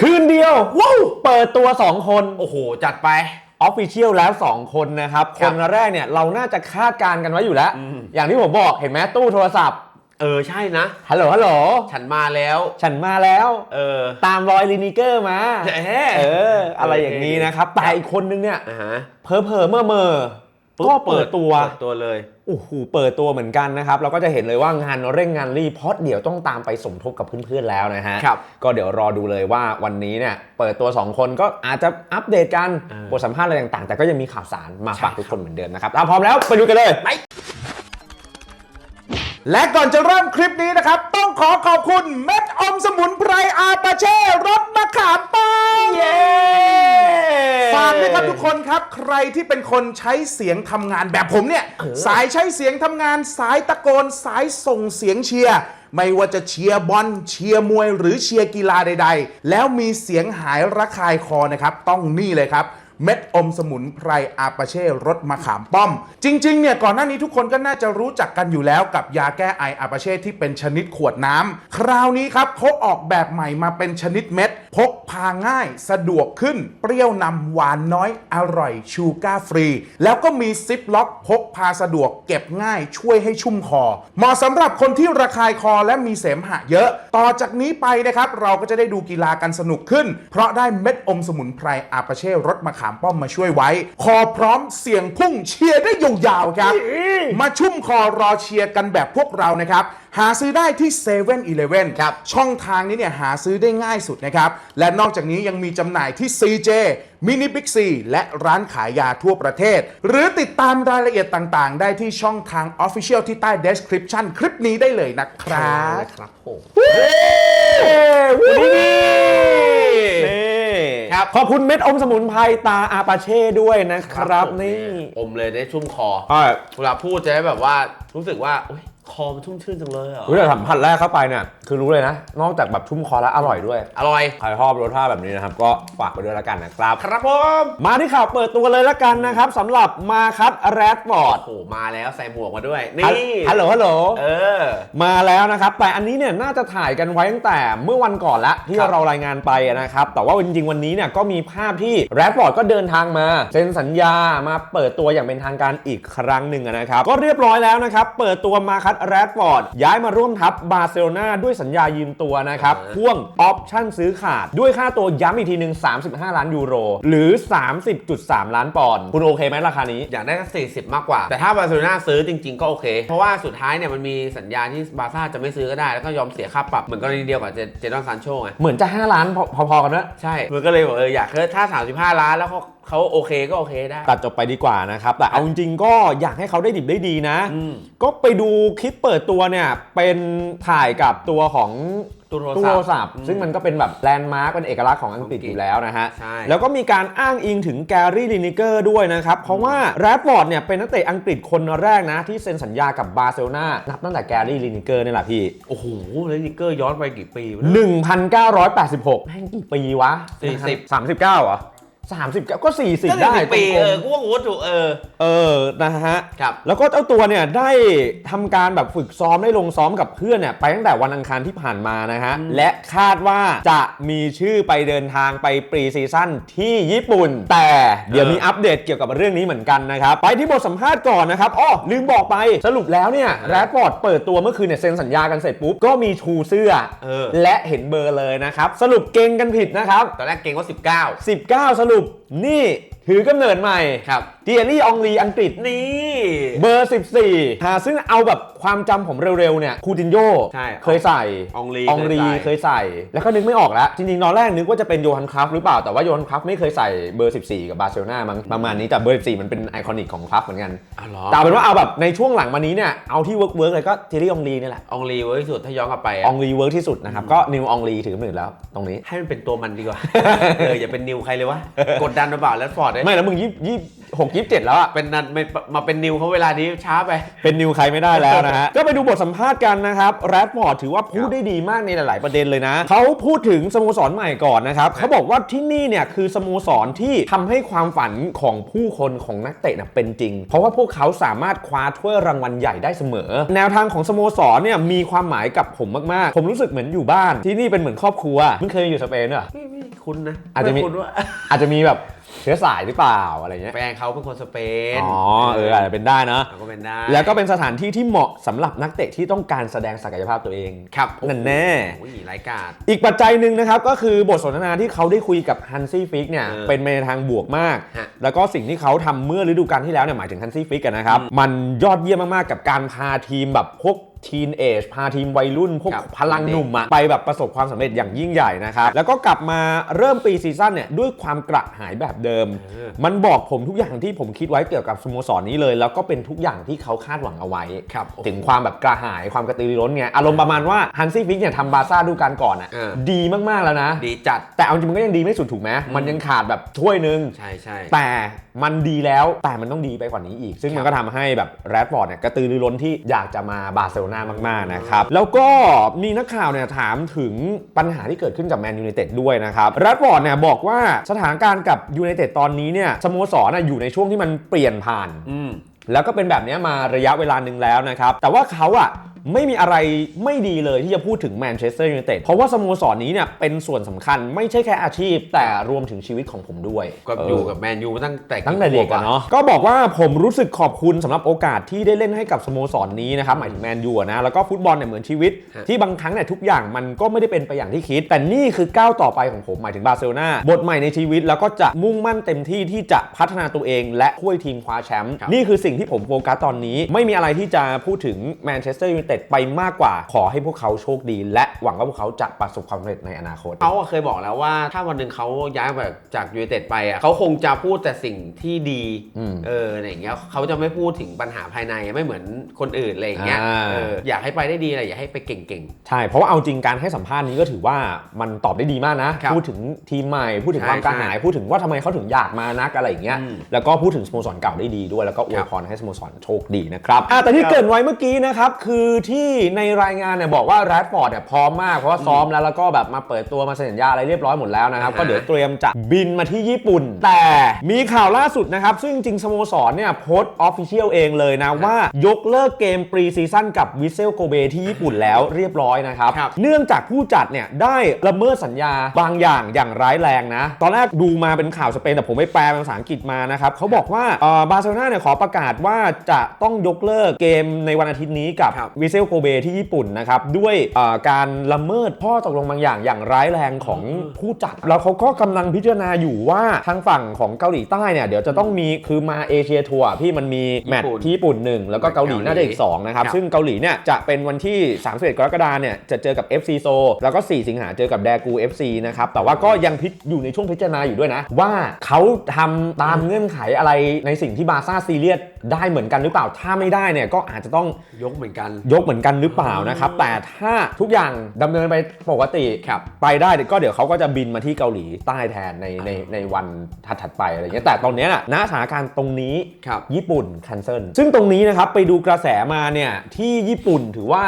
คืนเดียวว้าวเปิดตัว 2 คน โอ้โห จัดไปออฟฟิเชียลแล้ว 2 คนนะครับคครับนแรกเนี่ยเราน่าจะคาดการณ์กันไว้อยู่แล้วอืมอย่างที่ผมบอกเห็นไหมตู้โทรศัพท์ เออ ใช่นะ ฮัลโหลฮัลโหลฉันมาแล้ว ฉันมาแล้ว เออ ตามรอยลินิเกอร์มาแหมเออ อะไรอย่างนี้นะครับแต่อีกคนนึงเนี่ยอ่าฮะเพอเพอเมื่อเมื่อ ก็เปิดตัวเปิดตัวเลยโอ้โหเปิดตัวเหมือนกันนะครับ เราก็จะเห็นเลยว่างานเร่งงานรีบเพราะเดี๋ยวต้องตามไปสมทบกับเพื่อนๆแล้วนะฮะครับก็เดี๋ยวรอดูเลยว่าวันนี้เนี่ยเปิดตัว 2 คนก็อาจจะอัปเดตกันเออบทสัมภาษณ์อะไรต่างๆ แต่ก็ยังมีข่าวสารมาใช่ฝากทุกคนเหมือนเดิมนะครับถ้าพร้อมแล้วไปดูกันเลยไป และก่อนจะเริ่มคลิปนี้นะครับ ต้องขอขอบคุณเม็ดอมสมุนไพรอาปาเช่รสมะขามป้อมเย้ฝากด้วยครับทุกคนครับ ใครที่เป็นคนใช้เสียงทำงานแบบผมเนี่ย สายใช้เสียงทำงาน สายตะโกน สายส่งเสียงเชียร์ไม่ว่าจะเชียร์บอลเชียร์มวย หรือเชียร์กีฬาใด ๆ แล้วมีเสียงหายระคายคอนะครับ ต้องนี่เลยครับ เม็ดอมสมุนไพรอาปาเช่รสมะขามป้อม จริงๆเนี่ยก่อนหน้านี้ทุกคนก็น่าจะรู้จักกันอยู่แล้วกับยาแก้ไออาปาเช่ที่เป็นชนิดขวดน้ำคราวนี้ครับเขาออกแบบใหม่มาเป็นชนิดเม็ด พกพาง่ายสะดวกขึ้น เปรี้ยวนำหวานน้อยอร่อยชูการ์ฟรี แล้วก็มีซิปล็อกพกพาสะดวกเก็บง่ายช่วยให้ชุ่มคอ เหมาะสำหรับคนที่ระคายคอและมีเสมหะเยอะ ต่อจากนี้ไปนะครับ เราก็จะได้ดูกีฬากันสนุกขึ้น เพราะได้เม็ดอมสมุนไพรอาปาเช่รสมะขามป้อมมาช่วยไว้ คอพร้อมเสียงพุ่งเชียร์ได้ยาวๆครับ มาชุ่มคอรอเชียร์กันแบบพวกเรานะครับ หาซื้อได้ที่7 e เ e ่ e อครับ ช่องทางนี้เนี่ยหาซื้อได้ง่ายสุดนะครับ และนอกจากนี้ยังมีจำหน่ายที่ CJ Mini Big C และร้านขายยาทั่วประเทศ หรือติดตามรายละเอียดต่างๆ ได้ที่ช่องทาง Official ที่ใต้ description คลิปนี้ได้เลยนะครับ ครับผมวู้นี่นี่ ครับขอบคุณเม็ดอมสมุนไพรตาอาปาเช่ด้วยนะครับผมนี่ อมเลยได้ชุ่มคออ่า เวลาพูดจะได้แบบว่ารู้สึกว่าอุ๊ย คอมันชุ่มชื่นจังเลยเหรอรู้แต่สัมผัสแรกเข้าไปเนี่ยคือรู้เลยนะ นอกจากแบบชุ่มคอแล้วอร่อยด้วย อร่อย ใครชอบรสชาติแบบนี้นะครับ ก็ฝากไปด้วยแล้วกันนะครับ ครับผม มาที่ข่าวเปิดตัวเลยแล้วกันนะครับสำหรับมาคัตแรดบอร์ดโอ้โหมาแล้วใส่หมวกมาด้วย นี่ฮัลโหลฮัลโหลเออ มาแล้วนะครับ แต่อันนี้เนี่ยน่าจะถ่ายกันไว้ตั้งแต่เมื่อวันก่อนละที่ครับเรารายงานไปนะครับแต่ว่าจริงๆวันนี้เนี่ยก็มีภาพที่แรดบอร์ดก็เดินทางมาเซ็นสัญญามาเปิดตัวอย่างเป็นทางการอีกครั้งหนึ่งนะครับก็เรียบร้อยแล้วนะครับเปิดตัวมาคัตแรดบอร์ดย้ายมาร่วมทัพบาร์เซโลนาด้วยสัญญายืมตัวนะครับอ่าพ่วงออปชั่นซื้อขาด ด้วยค่าตัวย้ำอีกทีหนึ่ง35 ล้านยูโร หรือ 30.3 ล้านปอนด์คุณโอเคไหมราคานี้ อยากได้ก็40 มากกว่า แต่ถ้าบาร์เซโลนาซื้อจริง ๆ ก็โอเค เพราะว่าสุดท้ายเนี่ยมันมีสัญญาที่บาร์ซ่าจะไม่ซื้อก็ได้แล้วก็ยอมเสียค่าปรับเหมือนกรณีเดียวกับเจเจดอนซานโชไงเหมือนจะ 5 ล้านพอพอๆกันนะใช่มันก็เลยบอกเอออยากถ้า 35 ล้านแล้วเขา เขาโอเคก็โอเคได้ ตัดจบไปดีกว่านะครับ แต่เอาจริงๆก็อยากให้เขาได้ดิบได้ดีนะ อืม ก็ไปดูคลิปเปิดตัวเนี่ยเป็นถ่ายกับตัวของตู้โทรตู้ศัโทพรท์ศัพท์ซึ่งมันก็เป็นแบบแลนด์มาร์กเป็นเอกลักษณ์ของอังกฤษอยู่แล้วนะฮะ ใช่ แล้วก็มีการอ้างอิงถึงแกรี่ลินิเกอร์ด้วยนะครับ เพราะว่าแรดฟอร์ดเนี่ยเป็นนักเตะอังกฤษคนแรกนะ ที่เซ็นสัญญากับบาร์เซโลนานับตั้งแต่แกรี่ลินิเกอร์นี่แหละพี่ โอ้โหแล้วนิกเกอร์ย้อนไปกี่ปีวะเนี่ย 1986แม่งกี่ปีวะ40 39เหรอ 30ก็40 ก็ได้40ปีตรงๆเออกูว่ากูว่าถูกเออ เออนะฮะครับ แล้วก็เจ้าตัวเนี่ยได้ทำการแบบฝึกซ้อมได้ลงซ้อมกับเพื่อนเนี่ยไปตั้งแต่วันอังคารที่ผ่านมานะฮะ และคาดว่าจะมีชื่อไปเดินทางไปปรีซีซั่นที่ญี่ปุ่น แต่เดี๋ยวเออมีอัปเดตเกี่ยวกับเรื่องนี้เหมือนกันนะครับ ไปที่บทสัมภาษณ์ก่อนนะครับอ้อลืมบอกไปสรุปแล้วเนี่ยแรดฟอร์ดเปิดตัวเมื่อคืนเนี่ยเซ็นสัญญากันเสร็จปุ๊บก็มีชูเสื้อเออ และเห็นเบอร์เลยนะครับสรุปเก่งกันผิดนะครับ ตอนแรกเก่งว่า 19สรุป Boom. นี่ถือกำเนิดใหม่ครับเดียรี่อองลีอังกฤษ19นี่เบอร์ 14หาซึ่งเอาแบบความจำผมเร็วๆเนี่ยคูตินโยใช่เคยใส่อองลีอองลีเคเคยยใส่ใส่ แล้วก็นึกไม่ออกแล้ว จริงๆตอนแรกนึกว่าจะเป็นโยฮันครัฟหรือเปล่า แต่ว่าโยฮันครัฟไม่เคยใส่เบอร์ 14 กับบาร์เซโลนามั้งประมาณนี้แต่เบอร์ 14 มันเป็นไอคอนิกของครัฟเหมือนกันอ๋อเหรอแต่เอาเป็นว่าเอาแบบในช่วงหลังมานี้เนี่ยเอาที่เวิร์กเวิร์กเลยก็เทรี่อองลีนี่แหละอองลีเว้ยสุดถ้าย้อนกลับไปออะองลีเวิร์กที่สุดนะครับก็นิวอองลีถือกำเนิดแล้วตรงนี้ให้มันเป็นตัวมันดีกว่าเอออย่าเป็นนิวใครเลยวะกดดันมาเปล่าแล้วฟอร์ดเลยไม่แล้วมึงยี่ยี่6 27แล้วอะเป็นนันไม่มาเป็นนิวเขาเวลานี้ช้าไป เป็นนิวใครไม่ได้แล้วนะฮะ ก็ไปดูบทสัมภาษณ์กันนะครับแรดฟอร์ดถือว่าพูดได้ดีมากในหลาย ๆ ประเด็นเลยนะ เขาพูดถึงสโมสรใหม่ก่อนนะครับ เขาบอกว่าที่นี่เนี่ยคือสโมสรที่ทำให้ความฝันของผู้คนของนักเตะนะเป็นจริง เพราะว่าพวกเขาสามารถคว้าถ้วยรางวัลใหญ่ได้เสมอ แนวทางของสโมสรเนี่ยมีความหมายกับผมมาก ๆ ผมรู้สึกเหมือนอยู่บ้าน ที่นี่เป็นเหมือนครอบครัวเพิ่งเคยอยู่สเปนเหรอไม่ไม่คุ้นนะอาจจะมีไคุ้นว่าอาจจะมีแบบเชื้อสายหรือเปล่าอะไรเงี้ยแฟนเขาเป็นคนสเปนอ๋อเอออาจจะเป็นได้นะเราก็เป็นได้แล้วก็เป็นสถานที่ที่เหมาะสำหรับนักเตะที่ต้องการแสดงศักยภาพตัวเองครับนั่นแน่โอ้ยรายการอีกปัจจัยหนึ่งนะครับก็คือบทสนทนาที่เขาได้คุยกับฮันซี่ฟิกเนี่ยเออเป็นไปในทางบวกมากฮะแล้วก็สิ่งที่เขาทำเมื่อฤดูกาลที่แล้วเนี่ยหมายถึงฮันซี่ฟิกกันนะครับมันยอดเยี่ยมมากๆกับการพาทีมแบบพวก ทีนเอจพาทีมวัยรุ่นพวกครับพลังหนุ่มอะไปแบบประสบความสำเร็จอย่างยิ่งใหญ่นะครับ แล้วก็กลับมาเริ่มปีซีซั่นเนี่ยด้วยความกระหายแบบเดิม มันบอกผมทุกอย่างที่ผมคิดไว้เกี่ยวกับสโมสรนี้เลย แล้วก็เป็นทุกอย่างที่เขาคาดหวังเอาไว้ครับถึงความแบบกระหายความกระตือรือร้นไงอารมณ์ประมาณว่าฮันซี่ฟิกเนี่ยทำบาร์ซ่าดูการก่อนอะเออดีมากๆแล้วนะ ดีจัดแต่เอาจริงมันก็ยังดีไม่สุดถูกไหมมันยังขาดแบบถ้วยหนึ่งใช่ใช่แต่ มันดีแล้วแต่มันต้องดีไปกว่านี้อีก ซึ่งครับมันก็ทำให้แบบแรดฟอร์ดเนี่ยกระตือรือร้นที่อยากจะมาบาร์เซโลนามากๆนะครับ แล้วก็มีนักข่าวเนี่ยถามถึงปัญหาที่เกิดขึ้นกับแมนยูไนเต็ดด้วยนะครับแรดฟอร์ดเนี่ยบอกว่าสถานการณ์กับยูไนเต็ดตอนนี้เนี่ยสโมสรน่ะอยู่ในช่วงที่มันเปลี่ยนผ่านอืมแล้วก็เป็นแบบนี้มาระยะเวลาหนึ่งแล้วนะครับแต่ว่าเขาอะ ไม่มีอะไรไม่ดีเลยที่จะพูดถึงแมนเชสเตอร์ยูไนเต็ดเพราะว่าสโมสรนี้เนี่ยเป็นส่วนสำคัญไม่ใช่แค่อาชีพ แต่รวมถึงชีวิตของผมด้วย ก็เอยู่กับแมนยูมาตั้งแต่ตั้งแต่เด็กอะเนาะก็บอกว่าผมรู้สึกขอบคุณสำหรับโอกาสที่ได้เล่นให้กับสโมสรนี้นะครับหมายถึงแมนยูอะนะแล้วก็ฟุตบอลเนี่ยเหมือนชีวิต ที่บางครั้งเนี่ยทุกอย่างมันก็ไม่ได้เป็นไปอย่างที่คิด แต่นี่คือก้าวต่อไปของผมหมายถึงบาร์เซโลนาบทใหม่ในชีวิตแล้วก็จะมุ่งมั่นเต็มที่ที่จะพัฒนาตัวเอง และช่วยทีมคว้าแชมป์นี่คือสิ่งที่ผมโฟกัสตอนนี้ ไม่มีอะไรที่จะพูดถึงแมนเชสเตอร์ยูไนเต็ดไปมากกว่า ขอให้พวกเขาโชคดี และหวังว่าพวกเขาจะประสบความสำเร็จในอนาคต เขาอะเคยบอกแล้วว่า ถ้าวันหนึ่งเขาย้ายแบบจากยูไนเต็ดไปอะเขาคงจะพูดแต่สิ่งที่ดีอืม เอออะไรอย่างเงี้ยเขาจะไม่พูดถึงปัญหาภายในไม่เหมือนคนอื่นอะไรอย่างเงี้ยอ่า เอออยากให้ไปได้ดีอะไรอยากให้ไปเก่ง ใช่ เพราะว่าเอาจริงการให้สัมภาษณ์นี้ก็ถือว่ามันตอบได้ดีมากนะ ครับพูดถึงทีมใหม่ พูดถึงใช่ความกระหายใช่พูดถึงว่าทำไมเขาถึงอยากมานักอะไรอย่างเงี้ย อืมแล้วก็พูดถึงสโมสรเก่าได้ดีด้วย แล้วก็อวยครับพรให้สโมสรโชคดีนะครับอะแต่ที่เกรินไว้เมื่อกี้นะครับ คือที่ในรายงานเนี่ยบอกว่าแรดฟอร์ดเนี่ยพร้อมมากเพราะว่าซ้อมแล้วแล้วก็แบบมาเปิดตัวมาเซ็นสัญญาอะไรเรียบร้อยหมดแล้วนะครับอ่าฮะก็เดี๋ยวเตรียมจะบินมาที่ญี่ปุ่น แต่มีข่าวล่าสุดนะครับ ซึ่งจริงๆสโมสรเนี่ยโพสต์ออฟฟิเชียลเองเลยนะว่ายกเลิกเกมปรีซีซั่นกับวิเซลโกเบที่ญี่ปุ่นแล้วเรียบร้อยนะครับครับ เนื่องจากผู้จัดเนี่ยได้ละเมิดสัญญาบางอย่างอย่างร้ายแรงนะ ตอนแรกดูมาเป็นข่าวสเปนแต่ผมไปแปลเป็นภาษาอังกฤษมานะครับเขาบอกว่าเอ่อบาร์เซโลนาเนี่ยขอประกาศว่าจะต้องยกเลิกเกมในวันอาทิตย์นี้กับครับวิเซลโกเบที่ญี่ปุ่นนะครับ ด้วยเอ่อการละเมิดข้อตกลงบางอย่างอย่างร้ายแรงของผู้จัด แล้วเขาก็กำลังพิจารณาอยู่ว่าทางฝั่งของเกาหลีใต้เนี่ย เดี๋ยวจะต้องมีคือมาเอเชียทัวร์พี่มันมีแมตช์ที่ญี่ปุ่นหนึ่งแล้วก็เกาหลีน่าจะอีกสองนะครับ ครับ ซึ่งเกาหลีเนี่ยจะเป็นวันที่ 31 กรกฎาเนี่ยจะเจอกับ FC โซ แล้วก็ 4 สิงหาเจอกับแดกู FC นะครับ แต่ว่าก็ยังพิจอยู่ในช่วงพิจารณาอยู่ด้วยนะ ว่าเขาทำตามเงื่อนไขอะไรในสิ่งที่บาร์ซ่าซีเรียสได้เหมือนกันหรือเปล่าถ้าไม่ได้เนี่ยก็อาจจะต้องๆยกเหมือนกัน ยกเหมือนกันหรือเปล่านะครับ แต่ถ้าทุกอย่างดำเนินไปปกติครับไปได้ก็เดี๋ยวเขาก็จะบินมาที่เกาหลีใต้แทนในในในวันถัดๆไปอะไรเงี้ยแต่ตอนเนี้ยน่ะณสถานการณ์ตรงนี้ครับญี่ปุ่นแคนเซิลซึ่งตรงนี้นะครับไปดูกระแสมาเนี่ยที่ญี่ปุ่นถือว่า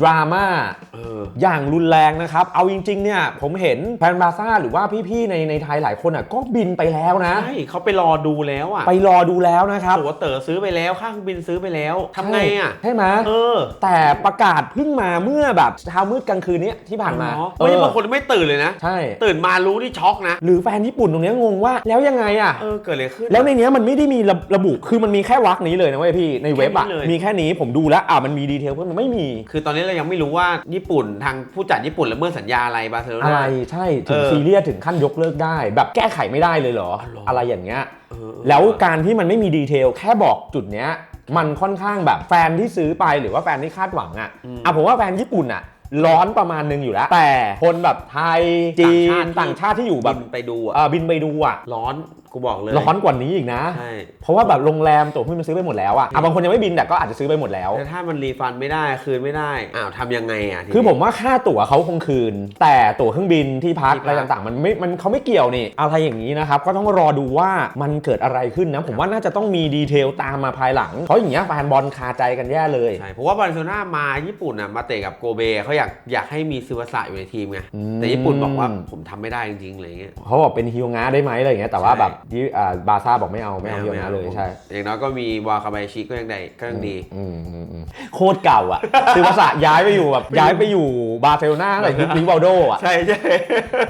ดราม่าเอออย่างรุนแรงนะครับ เอาจริงๆเนี่ยผมเห็นแฟนบาซ่าหรือว่าพี่ๆในในไทยหลายคนอะก็บินไปแล้วนะใช่เขาไปรอดูแล้วอะไปรอดูแล้วนะครับตั๋วเต๋อซื้อไปแล้วค่าเครื่องบินซื้อไปแล้วทำไงอะใช่ไหมเออแต่ประกาศเพิ่งมาเมื่อแบบเช้ามืดกลางคืนเนี้ยที่ผ่านมาเไม่ใช่บางคนไม่ตื่นเลยนะ ใช่ ตื่นมารู้นี่ช็อกนะ หรือแฟนญี่ปุ่นตรงเนี้ยงงว่าแล้วยังไงอะเออเกิดอะไรขึ้น แล้วในเนี้ยมันไม่ได้มีระระบุ คือมันมีแค่วักนี้เลยนะเว้ยพี่ ในเว็บอะแค่นี้เลยมีแค่นี้ผมดูแล้ว อะมันมีดีเทลเพิ่มมันไม่มี คือตอนนี้เรายังไม่รู้ว่าญี่ปุ่นทางผู้จัดญี่ปุ่นละเมิดสัญญาอะไรบาร์เซโลอะไรนาใช่ ถึงเออซีเรียสถึงขั้นยกเลิกได้ แบบแก้ไขไม่ได้เลยเหรออ๋อเหรอออะไรอย่างเงี้ยเออเออแล้วการที่มันไม่มีดีเทลแค่บอกจุดเนี้ย มันค่อนข้างแบบแฟนที่ซื้อไปหรือว่าแฟนที่คาดหวังอะอะผมว่าแฟนญี่ปุ่นอะร้อนประมาณนึงอยู่แล้ว แต่คนแบบไทยจีนต่างชาติที่อยู่แบบบินไปดูอะเอ่อบินไปดูอะร้อนกูบอกเลย ร้อนกว่านี้อีกนะ ใช่ เพราะว่าแบบโรงแรมตั๋วเครื่องบินมันซื้อไปหมดแล้วอะอะบางคนยังไม่บินแต่ก็อาจจะซื้อไปหมดแล้ว แต่ถ้ามันรีฟันไม่ได้คืนไม่ได้อ้าวทำยังไงอะทีนี้ คือผมว่าค่าตั๋วเขาคงคืน แต่ตั๋วเครื่องบินที่พักที่พักอะไรต่างๆ มันไม่ มันเขาไม่เกี่ยวนี่อะไรอย่างนี้นะครับ ก็ต้องรอดูว่ามันเกิดอะไรขึ้นนะ ผมว่าน่าจะต้องมีดีเทลตามมาภายหลัง เพราะอย่างเงี้ยแฟนบอลคาใจกันแย่เลย ใช่เพราะว่าบาร์เซโลนามาญี่ปุ่นอะมาเตะกับโกเบเขาอยากอยากให้มีซิวาสะอยู่ในทีมไงอืม แต่ญี่ปุ่นบอกว่าผมทำไม่ได้จริงๆอะไรเงี้ย เขาบอกเป็นฮิวงาได้ไหมอะไรอย่างเงี้ยแต่ว่าใช่แบบที่อ่าบาร์ซ่าบอกไม่เอาไม่เอาฮิวงาเลยใช่อย่างน้อยก็มีวาคาบายชิก็ยังได้ก็ยังดีอืมอืมอืมโคตรเก่าอะคือภาษาย้ายไปอยู่แบบย้ายไปอยู่บาร์เซโลนาอะไรยุคริวัลโดอะใช่ใช่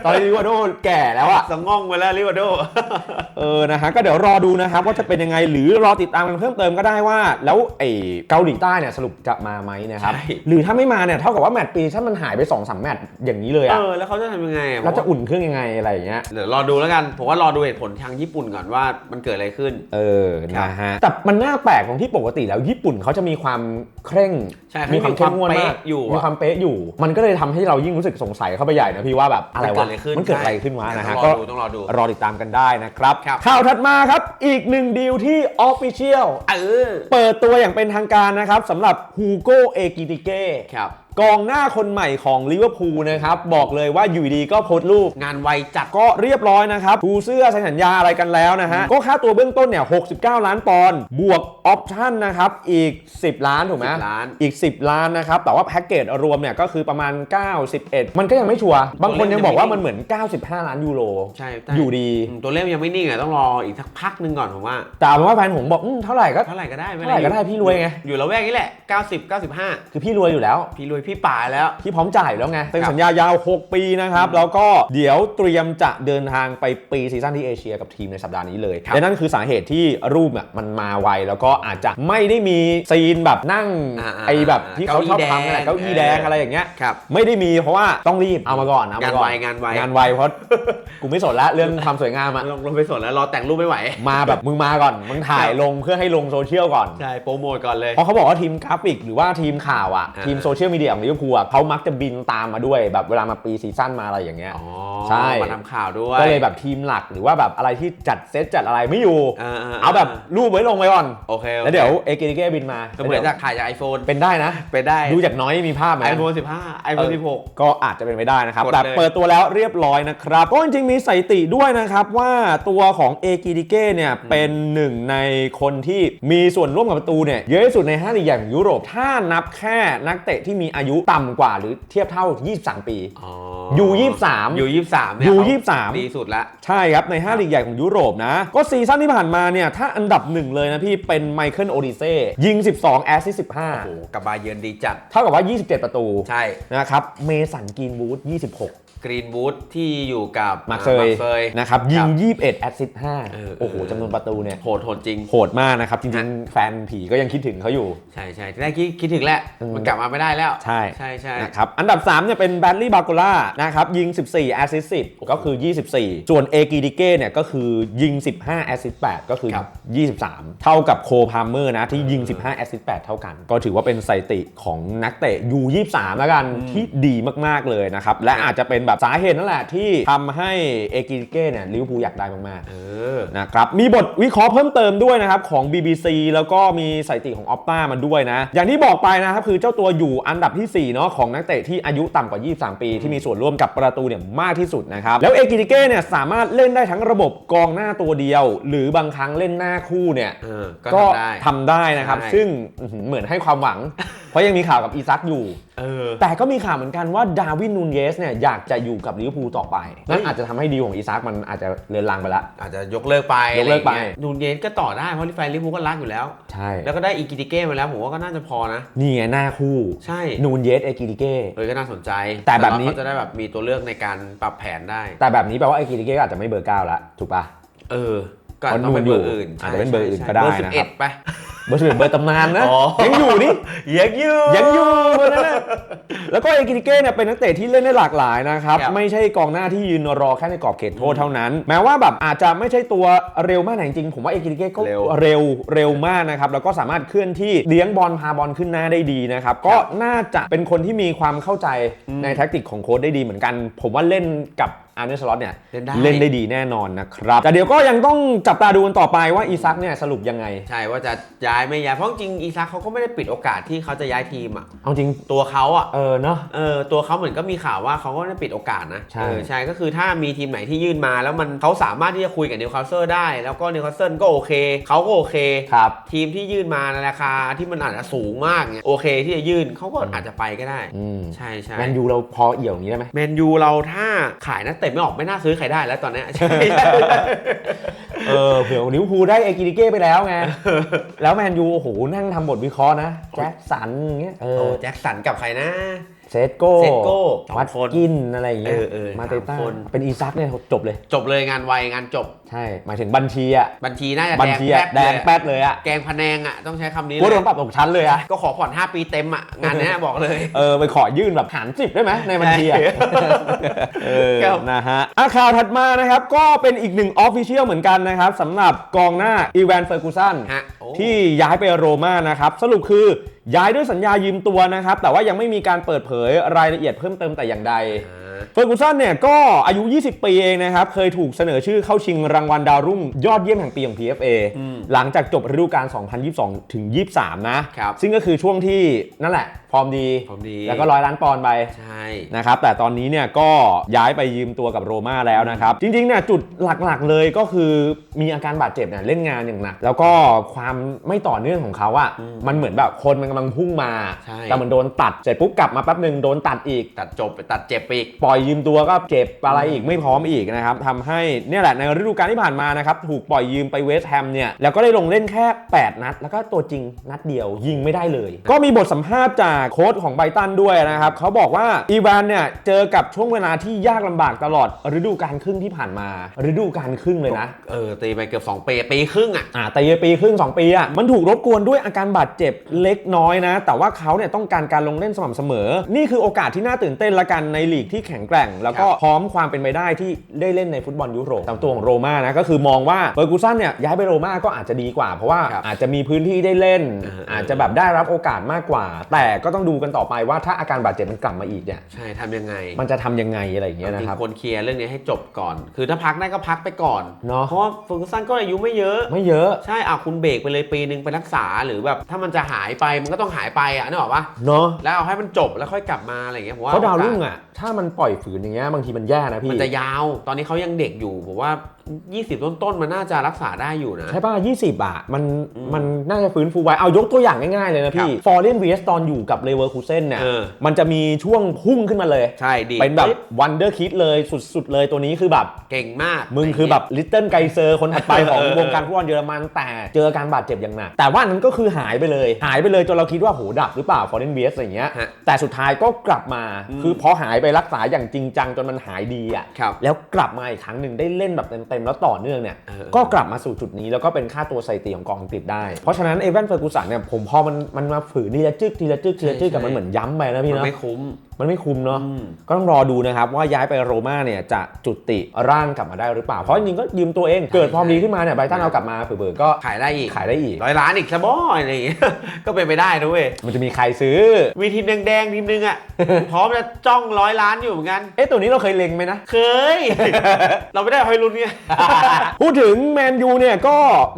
ตอนนี้ริวัลโดแก่แล้วอะสังง่องมาแล้วลิวาโดเออนะฮะก็เดี๋ยวรอดูนะครับว่าจะเป็นยังไงหรือรอติดตามกันเพิ่มเติมก็ได้ว่า แล้วไอ้เกาหลีใต้เนี่ยสรุปจะมาไหมนะครับใช่หรือถ้าไม่มาเนี่ยเท่ากับว่าแมตช์ปีถ้ามันหายไป2อสามแมตช์อย่างนี้เลยเออะอแล้วเขาจะทำยังไงอะแล้วจะอุ่นเครื่องยังไงอะไรอย่างเงี้ยเดี๋ยวรอดูแล้วกันผมว่ารอดูเหตุผลทางญี่ปุ่นก่อนว่ามันเกิดอะไรขึ้น เออนะฮะแต่มันน่าแปลกตรงที่ปกติแล้วญี่ปุ่นเขาจะมีความเคร่งใช่มีความเข้มงวดมีความมากเป๊ะอยู่อะมีความเป๊ะอยู่ มันก็เลยทำให้เรายิ่งรู้สึกสงสัยเข้าไปใหญ่นะพี่ว่าแบบอะไรวะมันเกิดอะไรขึ้นวะนะฮะต้ก็องรอดูต้องรอดูรอติดตามกันได้นะครับครับข่าวถัดมาครับอีกหนึ่งดีลที่ออฟฟิเชียลเออเปิดตัวอย่างเป็นทางการนะครับสำหรับฮูโกเอกิติเก้ครับ กองหน้าคนใหม่ของลิเวอร์พูลนะครับบอกเลยว่าอยู่ดีๆก็โพสต์รูปงานไวจัดก็เรียบร้อยนะครับทูเสื้อเซ็นสัญญาอะไรกันแล้วนะฮะก็ค่าตัวเบื้องต้นเนี่ย 69 ล้านปอนด์บวกออปชั่นนะครับอีก 10 ล้านถูกไหม10ล้านอีก 10 ล้านนะครับแต่ว่าแพ็กเกจรวมเนี่ยก็คือประมาณ 91 มันก็ยังไม่ชัวร์บางคนยังบอกว่ามันเหมือน 95 ล้านยูโรใช่แต่อยู่ดีอืมตัวเลขมันยังไม่นิ่งอะต้องรออีกสักพักหนึงก่อนผมว่าแต่เอาเป็นว่าแฟนผมบอกอืมเท่าไหร่ก็เท่าไหร่ก็ได้ม่เท่าไหร่ก็ได้พี่รวยไงอยู่ละแวกนี้แหละ 90 95 คือพี่รวยอยู่แล้วพี่รวยพี่ป่าแล้วที่พร้อมจ่ายอยู่แล้วไงเป็นครับสัญญายาว 6 ปีนะครับ แล้วก็เดี๋ยวเตรียมจะเดินทางไปปีซีซั่นที่เอเชียกับทีมในสัปดาห์นี้เลยครับและนั่นคือสาเหตุที่รูปเนี่ยมันมาไวแล้วก็อาจจะไม่ได้มีซีนแบบนั่งอ่าๆไอ้แบบที่เขาชอบเก้าอี้ทำกันแหละแดงเก้าอี้แดงเออออะไรอย่างเงี้ยครับไม่ได้มีเพราะว่าต้องรีบเอามาก่อนเอามาก่อนงานไวงานไวงานไวเพราะกูไม่สนละเรื่องความสวยงามอะลงลงไปสนแล้วรอแต่งรูปไม่ไหว มาแบบมึงมาก่อนมึงถ่ายลงเพื่อให้ลงโซเชียลก่อนใช่โปรโมทก่อนเลยเพราะเขาบอกว่าทีมกราฟิกหรือว่าทีมข่าวอะอ่าทีมโซเชียลมีเดียของลิเวอร์พูลอะเขามักจะบินตามมาด้วย แบบเวลามาปีซีซั่นมาอะไรอย่างเงี้ยอ๋อใช่มาทำข่าวด้วยก็เลยแบบทีมหลักหรือว่าแบบอะไรที่จัดเซตจัดอะไรไม่อยู่ เออๆๆเอาแบบรูปไว้ลงไว้ก่อนโอเคโอคแล้วเดี๋ยวเอเกริเก้บินมาก็เหมือนจากถ่ายจากไอโฟนเป็นได้นะไปได้ดูจากน้อยมีภาพไหมไอโฟน15ไอโฟน16ก็อาจจะเป็นไปได้นะครับกดแต่เลยเปิดตัวแล้วเรียบร้อยนะครับก็จริงๆมีสถิติด้วยนะครับว่าตัวของเอกิดิเก้เนี่ยเป็นหนึ่งในคนที่มีส่วนร่วมกับประตูเนี่ยเยอะที่สุดใน5ลีกอย่างยุโรปถ้านับแค่นักเตะที่มีอายุต่ำกว่าหรือเทียบเท่า 23 ปีอ๋อยู23ยู23เนี่ยยูเขา23ดีสุดละ ใช่ครับ ใน5ลีกใหญ่ของยุโรปนะ ก็ซีซั่นที่ผ่านมาเนี่ย ถ้าอันดับหนึ่งเลยนะพี่เป็นไมเคิลโอดิเซ่ยิง 12 แอสซิสต์โอ้โหกับบาเยิร์นดีจัด15เท่ากับว่า 27 ประตู ใช่นะครับเมสันกรีนวูด26 กรีนวูดที่อยู่กับมาร์เซยเซยนะครับยิคงรับ21 แอสซิสต์เออ5โอ้โหเออจำนวนประตูเนี่ยโหดโหดจริง โหดมากนะครับ จริงๆ แฟนผีก็ยังคิดถึงเขาอยู่ ใช่ใช่ที่แรกคิดคิดถึงแหละอืมมันกลับมาไม่ได้แล้ว ใช่ใช่ใช่นะครับอันดับ3เนี่ยเป็นแบดลี่บาโกล่านะครับยิง 14 แอสซิสต์10 ก็คือ 24 ส่วนเอกีดิเก้เนี่ยก็คือยิง 15 แอสซิสต์8ก็คือครับ23 เท่ากับโคพาร์เมอร์นะที่ยิง 15 แอสซิสต์8เท่ากัน ก็ถือว่าเป็นสถิติของนักเตะยู23แล้วกันที่ดีมากๆเลยนะครับและอาจจะเป็นแบบสาเหตุนั่นแหละที่ทำให้เอกีดิเก้เนี่ยลิเวอร์พูลอยากได้มากๆ เออ นะครับมีบทวิเคราะห์เพิ่มเติมด้วยนะครับ ของ BBC แล้วก็มีสถิติของออปต้ามาด้วยนะ อย่างที่บอกไปนะครับ คือเจ้าตัวอยู่อันดับทีสี่ 4 เนาะของนักเตะที่อายุต่ำกว่า 23 ปี ที่มีส่วนร่วมกับประตูเนี่ยมากที่สุดนะครับ แล้วเอกิติเก้เนี่ยสามารถเล่นได้ทั้งระบบกองหน้าตัวเดียว หรือบางครั้งเล่นหน้าคู่เนี่ยเออก็ทำได้ ทำได้นะครับ ใช่ ซึ่งอื้อหือเหมือนให้ความหวัง เพราะยังมีข่าวกับอีซักอยู่ เออ แต่ก็มีข่าวเหมือนกันว่าดาร์วินนูนเยสเนี่ยอยากจะอยู่กับลิเวอร์พูลต่อไปนั่นอาจจะทำให้ดีลของอีซักมันอาจจะเลือนลางไปละ อาจจะยกเลิกไปยกเลิกไป อะรอย่างงี้นูนเยสก็ต่อได้เพราะแฟนลิเวอร์พูลก็รักอยู่แล้ว ใช่ แล้วก็ได้อีกิติเก้มาแล้วผมว่าก็น่าจะพอนะ นี่ไงหน้าคู่ใช่ นูนเยสเอกิติเก้ เออก็น่าสนใจแต่แบบนี้ล้วเขาจะได้แบบมีตัวเลือกในการปรับแผนได้ แต่แบบนี้แปลว่าเอกิติเก้ก็อาจจะไม่เบอร์เก้าละถูกปะ เออก็อาจจะต้องเป็นเบอร์อื่นอาจจะเป็นเบอร์อื่นใช่ก็ได้เบอร์สิบนะคเอ็รัดบไป เบอร์สิบเอ็ดเบอร์ตำนานนะ อ๋อ ยังอยู่นี่ ยังอยู่ ยังอยู่เบอร์นั้นนะแล้วก็เอกิติเก้เนี่ยเป็นนักเตะที่เล่นได้หลากหลายนะครับ ครับไม่ใช่กองหน้าที่ยืนรอแค่ในกรอบเขตโทษเท่านั้น แม้ว่าแบบอาจจะไม่ใช่ตัวเร็วมากแต่จริงๆผมว่าเอกิติเก้ก็เร็วเร็วเร็วมากนะครับ แล้วก็สามารถเคลื่อนที่เลี้ยงบอลพาบอลขึ้นหน้าได้ดีนะครับ ก็น่าจะเป็นคนที่มีความเข้าใจในแท็กติกของโค้ชได้ดีเหมือนกัน ผมว่าเล่นกับ อาร์เนสล็อตเนี่ยเล่นได้ เล่นได้ดีแน่นอนนะครับ แต่เดี๋ยวก็ยังต้องจับตาดูกันต่อไปว่าอีซักเนี่ยสรุปยังไง ใช่ว่าจะย้ายไม่ย้ายเพราะจริงๆอีซักเขาก็ไม่ได้ปิดโอกาสที่เขาจะย้ายทีมอะเอาจริง ตัวเขาอะเออเนาะ เออตัวเขาเหมือนก็มีข่าวว่าเขาก็ไม่ได้ปิดโอกาสนะใช่ เออใช่ก็คือถ้ามีทีมไหนที่ยื่นมา แล้วมันเขาสามารถที่จะคุยกับนิวคาสเซิลได้ แล้วก็นิวคาสเซิลก็โอเคเขาก็โอเค ครับ ทีมที่ยื่นมาในราคาที่มันอาจจะสูงมากเนี่ยโอเคที่จะยื่นเขาก็อาจจะไปก็ได้ อืมใช่ใช่แมนยูเราพอเอี่ยวอย่างนี้ได้ไหมแมนยูเราถ้าขายนักเตะไม่ออกไม่น่าซื้อใครได้แล้วตอนเนี้ยใช่เออเผื่อลิเวอร์พูลได้เอกิริเก้ไปแล้วไงแล้วแมนยูโอ้โหนั่งทำบทวิเคราะห์นะแจ็คสันอย่างเงี้ยเอโอ้อแจ็คสันกับใครนะ เซตโก้เซตโก้สองวัดคนกินอะไรอย่างเงี้ยเออเออมาเตต้าสามคนเป็นอีซักเนี่ยจบเลย จบเลยงานไวงานจบ ใช่ หมายถึงบัญชีอะบัญชีน่าจะบัญแดงชีแป๊อะดแดงเลยแป๊ดเลยอะแกงพะแนงอะ ต้องใช้คำนี้กูเลโดยนปรับตกชั้นเลยอะก็ขอผ่อน 5 ปีเต็มอะ งานเนี้ยบอกเลย เออ ไปขอยื่นแบบหารสิบได้ไหมในบัญชีอะใช่เออครับนะฮะอะข่าวถัดมานะครับ ก็เป็นอีกหนึ่งออฟฟิเชียลเหมือนกันนะครับสำหรับกองหน้าอีแวนเฟอร์กูสันฮะโอ้ ที่ย้ายไปโรม่านะครับ สรุปคือย้ายด้วยสัญญายืมตัวนะครับ แต่ว่ายังไม่มีการเปิดเผยรายละเอียดเพิ่มเติมแต่อย่างใดอ่า เฟอร์กูสันเนี่ยก็อายุ 20 ปีเองนะครับ เคยถูกเสนอชื่อเข้าชิงรางวัลดาวรุ่งยอดเยี่ยมแห่งปีของ PFA หลังจากจบฤดูกาล 2022 ถึง 23 นะ ครับซึ่งก็คือช่วงที่นั่นแหละฟอร์มดี ฟอร์มดี แล้วก็ร้อยล้านปอนด์ไป ใช่ นะครับ แต่ตอนนี้เนี่ยก็ย้ายไปยืมตัวกับโรม่าแล้วนะครับ จริงๆเนี่ยจุดหลักๆเลยก็คือมีอาการบาดเจ็บเนี่ยเล่นงานอย่างหนักแล้วก็ความไม่ต่อเนื่องของเขาอะ่ะมันเหมือนแบบคนมันกำลังพุ่งมา ใช่ แต่มันโดนตัดเสร็จปุ๊บกลับมาแป๊บหนึ่งโดนตัดอีก ตัดจบไปตัดเจ็บไปอีก ปล่อยยืมตัวก็เจ็บอะไรอีกไม่พร้อมอีกนะครับทำให้เนี่ยแหละในฤดูกาลที่ผ่านมานะครับถูกปล่อยยืมไปเวสต์แฮมเนี่ยแล้วก็ได้ลงเล่นแค่ 8 นัด แล้วก็ตัวจริงนัดเดียวยิงไม่ได้เลย ก็มีบทสัมภาษณ์จากโค้ชของไบรตันด้วยนะครับเขาบอกว่าอีวานเนี่ยเจอกับช่วงเวลาที่ยากลำบากตลอดฤดูกาลครึ่งที่ผ่านมา ฤดูกาลครึ่งเลยนะเออตีไปเกือบ2ปีปีครึ่งอะอ่าแต่เยปีครึ่ง 2 ปีอะมันถูกรบกวนด้วยอาการบาดเจ็บเล็กน้อยนะ แต่ว่าเขาเนี่ยต้องการการลงเล่นสม่ำเสมอ นี่คือโอกาสที่น่าตื่นเต้นละกันในลีกที่แข็งแกร่ง แล้วก็ครับพร้อมความเป็นไปได้ที่ได้เล่นในฟุตบอลยุโรปตามตัวของโรม่านะก็คือมองว่าเฟอร์กูสันเนี่ยย้ายไปโรม่าก็อาจจะดีกว่า เพราะว่าครับอาจจะมีพื้นที่ได้เล่นเอออาจจะแบบได้รับโอกาสมากกว่า แต่ก็ต้องดูกันต่อไปว่าถ้าอาการบาดเจ็บมันกลับมาอีกเนี่ยใช่ทำยังไง มันจะทำยังไงอะไรอย่างเงี้ยจนะริงครับๆควรเคลียร์เรื่องนี้ให้จบก่อน คือถ้าพักได้ก็พักไปก่อนเนาะเพราะว่าเฟอร์กูสันก็อายุไม่เยอะไม่เยอะใช่อะคุณเบรกไปเลยปีหนึ่งไปรักษาหรือแบบถ้ามันจะหายไปมันก็ต้องหายไปอะนึกออกปะเนาะแล้วเอาให้มันจบแล้วค่อยกลับมาอะไรอย่างเงี้ยผมว่าเพราะดาวรุ่งโอกสอะถ้ามันปล่อยฝืนอย่างเงี้ยบางทีมันแย่นะพี่ มันจะยาว ตอนนี้เขายังเด็กอยู่ผมว่า 20 ต้นๆมันน่าจะรักษาได้อยู่นะ ใช่ป่ะ20อะมันมันน่าจะฟื้นฟูไว้เอายกตัวอย่างง่ายๆเลยนะพี่ฟอร์เรนวีสตอนอยู่กับเลเวอร์คูเซนเนี่ยเออมันจะมีช่วงพุ่งขึ้นมาเลย ใช่ดีเป็นแบบวันเดอร์คิดเลยสุดๆเลยตัวนี้คือแบบเก่งมาก มึงคือแบบลิตเติ้ลไกเซอร์คนถัดไปของเออวงการฟุตบอลเยอรมันแต่เจอการบาดเจ็บอย่างหนักแต่ว่านั้นก็คือหายไปเลย หายไปเลยจนเราคิดว่าโหดับหรือเปล่าฟอร์เรนวีสอะไรอย่างเงี้ยฮะแต่สุดท้ายก็กลับมาคือพอหายไปรักษาอย่างจริงจังจนมันหายดีอะครับแล้วกลับมาอีกครั้งหนึ่งได้เล่นแบบเต็มๆแล้วต่อเนื่องเนี่ยเออก็กลับมาสู่จุดนี้แล้วก็เป็นค่าตัวสถิติของกองอังกฤษได้ เพราะฉะนั้นเอเวนเฟอร์กูสันเนี่ยผมพอมันมันมาฝืนทีละจึกทีละจึกทีละจึกกับมันเหมือนย้ำไปนะพี่มันเนาะไม่คุ้ม มันไม่คุ้มเนาะอืมก็ต้องรอดูนะครับว่าย้ายไปโรม่าเนี่ยจะจุติร่างกลับมาได้หรือเปล่า เพราะจริงๆก็ยืมตัวเอง เกิดฟอร์มดีขึ้นมาเนี่ยไบรตันเอากลับมาเผื่อๆก็ขายได้อีกขายได้อีกร้อยล้านอีกสบอยอะไรอย่างเงี้ยก็เป็นไปได้นะเว้ยมันจะมีใครซื้อมีทีมแดงๆทีมนึงอะพร้อมจะจ้องร้อยล้านอยู่เหมือนกันเอ๊ะตัวนี้เราเคยเล็งไหมนะเคย เราไม่ได้เอาให้รุ่นเนี่ยพูดถึงแมนยูเนี่ยก็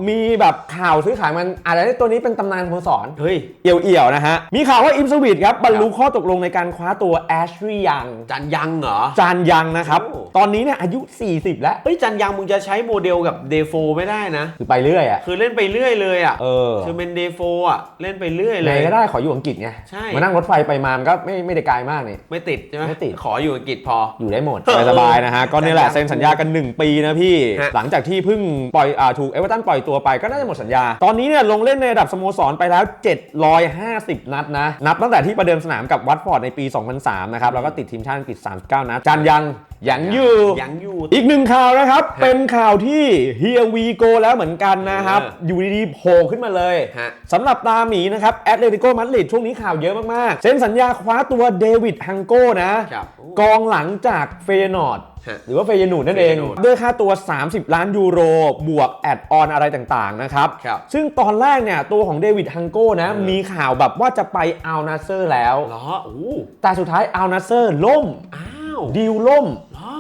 มีแบบข่าวซื้อขายมันอะไรตัวนี้เป็นตำนานสโมสรเฮ้ยเอี่ยวๆนะฮะมีข่าวว่าอิมสวิตครับบรรลุข้อตกลงในการคว้าตัวแอชลีย์ยังจันยังเหรอ จานยังนะครับ โอ้ ตอนนี้เนี่ยอายุ 40 แล้ว เฮ้ยจันยังมึงจะใช้โมเดลกับเดโฟไม่ได้นะ คือไปเรื่อยอะคือเล่นไปเรื่อยเลยอะเออคือเป็นเดโฟอะเล่นไปเรื่อยเลไหนยก็ได้ขออยู่อังกฤษไงใช่ มานั่งรถไฟไปมามันก็ไม่ไม่ได้ไกลมากนี่ ไม่ติดใช่ไหมไม่ติด ขออยู่อังกฤษพอ อยู่ได้หมดเออสบายๆนะฮะ ก็นี่แหละสัญญาเซ็นสัญญากัน 1 ปีนะพี่ ฮะ หลังจากที่เพิ่งปล่อยอ่าถูกเอเวอร์ตันปล่อยตัวไปก็น่าจะหมดสัญญา ตอนนี้เนี่ยลงเล่นในระดับสโมสรไปแล้ว 750 นัดนะ นับตั้งแต่ที่ประเดิมสนามกับวัตฟอร์ดในปี2003นะครับแล้วก็ติดทีมชาติอังกฤษ 39 นัดจานยังยังอยู่ยังอยู่ อีกหนึ่งข่าวนะครับ เป็นข่าวที่เฮียวีโกแล้วเหมือนกันนะครับเอออยู่ดีๆโผล่ขึ้นมาเลยฮะสำหรับตาหมีนะครับแอตเลติโกมาดริดช่วงนี้ข่าวเยอะมากๆเซ็นสัญญาคว้าตัวเดวิดฮังโก้นะครับกองหลังจากเฟยนอร์ดฮะหรือว่าเฟยนูดนั่นเองเฟยนูร์ดด้วยค่าตัว 30 ล้านยูโร บวกแอดออนอะไรต่างๆนะครับครับซึ่งตอนแรกเนี่ยตัวของเดวิดฮังโก้นะเออมีข่าวแบบว่าจะไปอัลนาเซอร์แล้วเหรอโอ้แต่สุดท้ายอัลนาเซอร์ล่มอ้าวดีลล่ม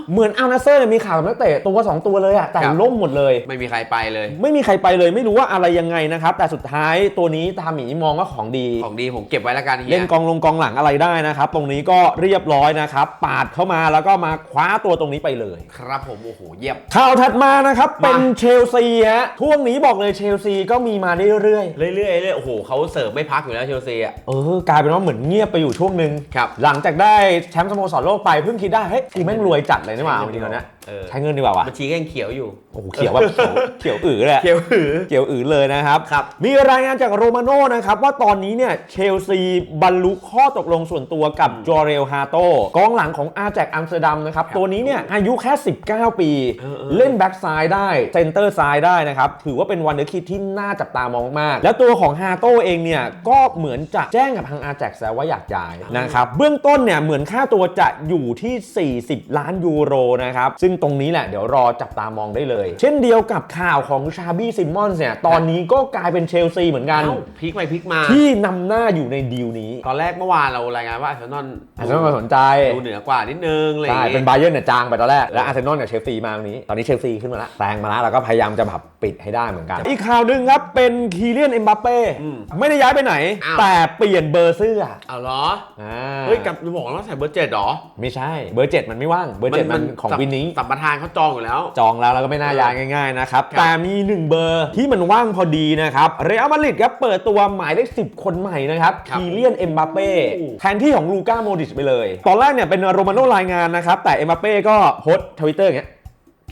เหรอเหมือนอัลนาเซอร์เนี่ยมีข่าวกับนักเตะตัวสองตัวเลยอะแต่ครับ ล่มหมดเลย ไม่มีใครไปเลย ไม่มีใครไปเลยไม่รู้ว่าอะไรยังไงนะครับ แต่สุดท้ายตัวนี้ทาหมีมองว่าของดี ของดีผมเก็บไว้แล้วกันเฮีย เล่นกองลงกองหลังอะไรได้นะครับ ตรงนี้ก็เรียบร้อยนะครับ ปาดเข้ามาแล้วก็มาคว้าตัวตรงนี้ไปเลย ครับผมโอ้โหเยี่ยม ข่าวถัดมานะครับมาเป็นเชลซีฮะช่วงนี้บอกเลยเชลซีก็มีมาเรื่อยเรื่อยๆเรื่อยๆโอ้โหเขาเสิร์ฟไม่พักอยู่แล้วเชลซีอะ ๆเออกลายเป็นว่าเหมือนเงียบไปอยู่ช่วงหนึ่งครับ หลังจากได้แชมป์สโมสรโลกไปเพิ่งคิดได้เฮ้ยกูแม่งรวยจัดเลยนี่หว่าใช่จริงๆแล้วเนี่ยเออ ใช้เงินดีกว่าวะบัญชีก็ยังเขียวอยู่โอ้โหเขียวแบบเขียวเขียวอือเลยอะเขียวหือเกี่ยวอือเลยนะครับครับ มีรายงานจากโรมาโน่นะครับว่าตอนนี้เนี่ยเชลซีบรรลุข้อตกลงส่วนตัวกับจอเรลฮาโตกองหลังของอาแจกอัมสเตอร์ดัมนะครับตัวนี้เนี่ยอายุแค่ 19 ปีเออเออเล่นแบ็กซ้ายได้เซนเตอร์ซ้ายได้นะครับถือว่าเป็นวันเดอร์คิดที่น่าจับตามองมาก แล้วตัวของฮาโตเองเนี่ยก็เหมือนจะแจ้งกับทางอาแจกแล้วว่าอยากจ่ายนะครับเบื้องต้นเนี่ยเหมือนค่าตัวจะอยู่ที่ 40 ล้านยูโรนะครับซึ่งตรงนี้แหละเดี๋ยวรอจับตามองได้เลย เช่นเดียวกับข่าวของชาบี้ซิมมอนส์เนี่ยตอนนี้ก็กลายเป็นเชลซีเหมือนกันเอ้าพลิกไปพลิกมา ที่นำหน้าอยู่ในดีลนี้ตอนแรกเมื่อวานเรารายงานว่าอาร์เซนอลอาร์เซนอลมาสนใจดูเหนือกว่านิดนึงอะไรอย่าใช่งงี้ เป็นบาเยิร์นเนี่ยจางไปตอนแรก แล้วอาร์เซนอลเนี่ยเชลซีมาตรงนี้ ตอนนี้เชลซีขึ้นมาแล้วแซงมาแล้วแล้วก็พยายามจะแบบปิดให้ได้เหมือนกัน อีกข่าวหนึ่งครับ เป็นคีเลียนเอ็มบัปเป้อืมไม่ได้ย้ายไปไหน อ้าว แต่เปลี่ยนเบอร์เสื้อเอาเหรอ อ่าเฮ้ยกับบอกแล้วใส่เบอร์เจ็ดเหรอ ไม่ใช่เบอร์เจ็ดมันไม่ว่างเบอร์เจ็ดมันของสัมวินนี้ สัมปทานเขาจองอยู่แล้ว จองแล้วแล้วก็ไม่น่าย้ายง่ายๆนะครับ ครับ แต่มีหนึ่งเบอร์ที่มันว่างพอดีนะครับ เรอัลมาดริดครับเปิดตัวหมายเลข 10 คนใหม่นะครับครับคีเลียนเอ็มบัปเป้โอ้ แทนที่ของลูก้าโมดริชไปเลย ตอนแรกเนี่ยเป็นโรมาโน่รายงานนะครับ แต่เอ็มบัปเป้ก็โพสทวิตเตอร์อย่างเงี้ย